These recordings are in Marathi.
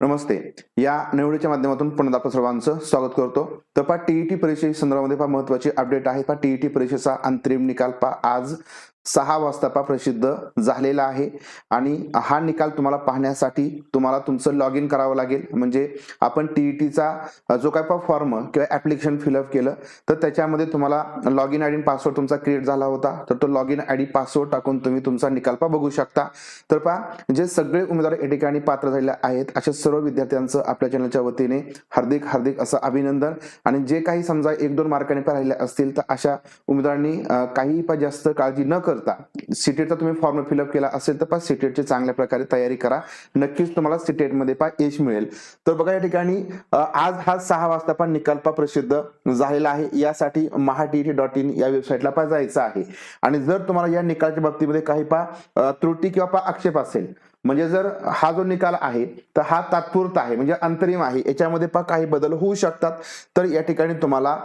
नमस्ते. या निवडीच्या माध्यमातून पुन्हा आपलं सर्वांचं स्वागत करतो. तर पा टीईटी परीक्षे संदर्भामध्ये पहा महत्वाची अपडेट आहे. पहा टीईटी परीक्षेचा अंतरिम निकाल पहा. आज सहा वाजता पा प्रसिद्ध झालेला आहे. आणि हा निकाल तुम्हाला पाहण्यासाठी तुम्हाला तुमचं लॉग इन करावं लागेल. म्हणजे आपण टी ई टीचा जो काय पहा फॉर्म किंवा ऍप्लिकेशन फिलअप केलं तर त्याच्यामध्ये तुम्हाला log in I D password तुमचा क्रिएट झाला होता. तर तो log in I D password टाकून तुम्ही तुमचा निकाल पा बघू शकता. तर पहा जे सगळे उमेदवार या ठिकाणी पात्र झालेले आहेत अशा सर्व विद्यार्थ्यांचं आपल्या चॅनलच्या वतीने हार्दिक हार्दिक असं अभिनंदन. आणि जे काही समजा एक दोन मार्काने पण राहिले असतील तर अशा उमेदवारांनी काही पण जास्त काळजी न करता. सिटेटचा तुम्ही फॉर्म फिलअप केला असेल तर पा सिटेटची चांगल्या प्रकारे तयारी करा. नक्कीच तुम्हाला सीटेटमध्ये पा यश मिळेल. तर बघा या ठिकाणी आज हा सहा वाजता पण निकाल पा प्रसिद्ध झालेला आहे. यासाठी महा टी डॉट इन या वेबसाईटला पा जायचं आहे. आणि जर तुम्हाला या निकालाच्या बाबतीमध्ये काही पहा त्रुटी किंवा पा आक्षेप असेल म्हणजे जर हा जो निकाल आहे तर हा तात्पुरता आहे म्हणजे अंतरिम आहे. याच्यामध्ये पा काही बदल होऊ शकतात. तर या ठिकाणी तुम्हाला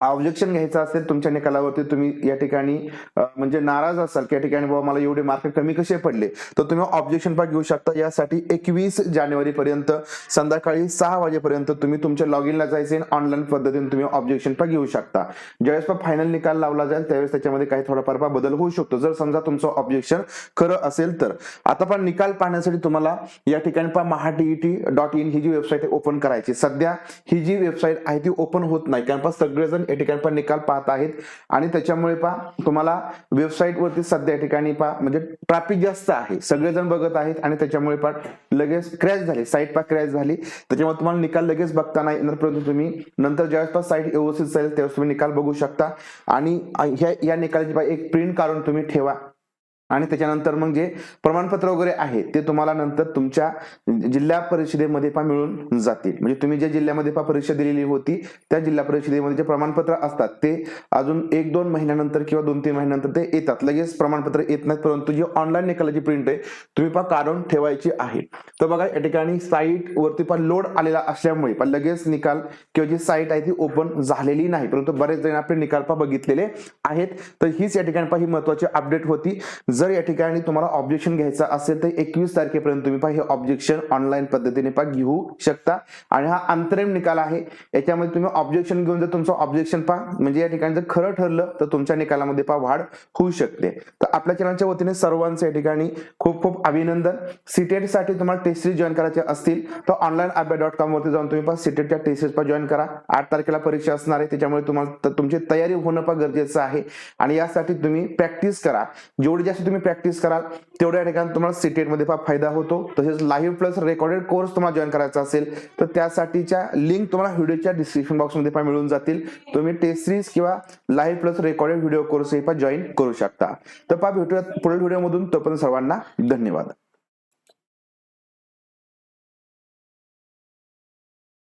ऑब्जेक्शन घ्यायचं असेल तुमच्या निकालावरती तुम्ही या ठिकाणी म्हणजे नाराज असाल की या ठिकाणी बाबा मला एवढे मार्क कमी कसे पडले? तर तुम्ही ऑब्जेक्शन पण घेऊ शकता. यासाठी एकवीस जानेवारी पर्यंत संध्याकाळी सहा वाजेपर्यंत तुम्ही तुमच्या लॉग इनला जायचे ऑनलाईन पद्धतीने तुम्ही ऑब्जेक्शन पण घेऊ शकता. ज्यावेळेस पण फायनल निकाल लावला जाईल त्यावेळेस त्याच्यामध्ये काही थोडाफार बदल होऊ शकतो. जर समजा तुमचं ऑब्जेक्शन खरं असेल तर. आता पण निकाल पाहण्यासाठी तुम्हाला या ठिकाणी पहा महाटीईटी डॉट इन ही जी वेबसाईट ओपन करायची. सध्या ही जी वेबसाईट आहे ती ओपन होत नाही. कारण सगळेजण या ठिकाणी पण निकाल पाहत आहेत. आणि त्याच्यामुळे पहा तुम्हाला वेबसाईटवरती सध्या या ठिकाणी पहा म्हणजे ट्रॅफिक जास्त आहे. सगळेजण बघत आहेत आणि त्याच्यामुळे पहा लगेच क्रॅश झाली. साईट पहा क्रॅश झाली. त्याच्यामुळे तुम्हाला निकाल लगेच बघता नाही येणार परंतु तुम्ही नंतर ज्यावेळेस पहा साईट व्यवस्थित जाईल त्यावेळेस तुम्ही निकाल बघू शकता. आणि ह्या या निकालाची पहा एक प्रिंट काढून तुम्ही ठेवा. आणि त्याच्यानंतर मग जे प्रमाणपत्र वगैरे आहे ते तुम्हाला नंतर तुमच्या जिल्हा परिषदेमध्ये पण मिळून जातील. म्हणजे तुम्ही ज्या जिल्ह्यामध्ये पहा परीक्षा दिलेली होती त्या जिल्हा परिषदेमध्ये जे प्रमाणपत्र असतात ते अजून एक दोन महिन्यानंतर किंवा दोन तीन महिन्यानंतर ते येतात. लगेच प्रमाणपत्र येत नाहीत परंतु जी ऑनलाईन निकालाची प्रिंट आहे तुम्ही पहा काढून ठेवायची आहे. तर बघा या ठिकाणी साईट वरती पण लोड आलेला असल्यामुळे पण लगेच निकाल किंवा जी साईट आहे ती ओपन झालेली नाही. परंतु बरेच जण आपले निकाल पहा बघितलेले आहेत. तर हीच या ठिकाणी पहा ही महत्वाची अपडेट होती. जर या ठिकाणी तुम्हाला ऑब्जेक्शन घ्यायचं असेल तर एकवीस तारखेपर्यंत तुम्ही पहा हे ऑब्जेक्शन ऑनलाईन पद्धतीने पहा घेऊ शकता. आणि हा अंतरिम निकाल आहे. याच्यामध्ये तुम्ही ऑब्जेक्शन घेऊन जर तुमचं ऑब्जेक्शन पहा म्हणजे या ठिकाणी जर खरं ठरलं तर तुमच्या निकालामध्ये पहा वाढ होऊ शकते. तर आपल्या चॅनलच्या वतीने सर्वांचं या ठिकाणी खूप खूप अभिनंदन. सीटेटसाठी तुम्हाला टेस्ट सिरीज जॉईन करायचे असतील तर ऑनलाईन अभ्या डॉट कॉम वरती जाऊन तुम्ही पहा सीटेटच्या टेस्ट सिरीज पहा जॉईन करा. आठ तारखेला परीक्षा असणार आहे त्याच्यामुळे तुम्हाला तुमची तयारी होणं पण गरजेचं आहे. आणि यासाठी तुम्ही प्रॅक्टिस करा. जेवढी जास्त तुम्ही प्रॅक्टिस कराल तेवढ्या ठिकाणी तुम्हाला सीटेटमध्ये फायदा होतो. तसेच लाईव्ह प्लस रेकॉर्डेड कोर्स तुम्हाला जॉईन करायचा असेल तर त्यासाठीच्या लिंक तुम्हाला व्हिडिओच्या डिस्क्रिप्शन बॉक्समध्ये पण मिळून जातील. तुम्ही टेस्ट सिरीज किंवा live plus recorded video course हे पण जॉईन करू शकता. तर पा भेटूयात पुढील व्हिडिओमधून तोपर्यंत सर्वांना धन्यवाद.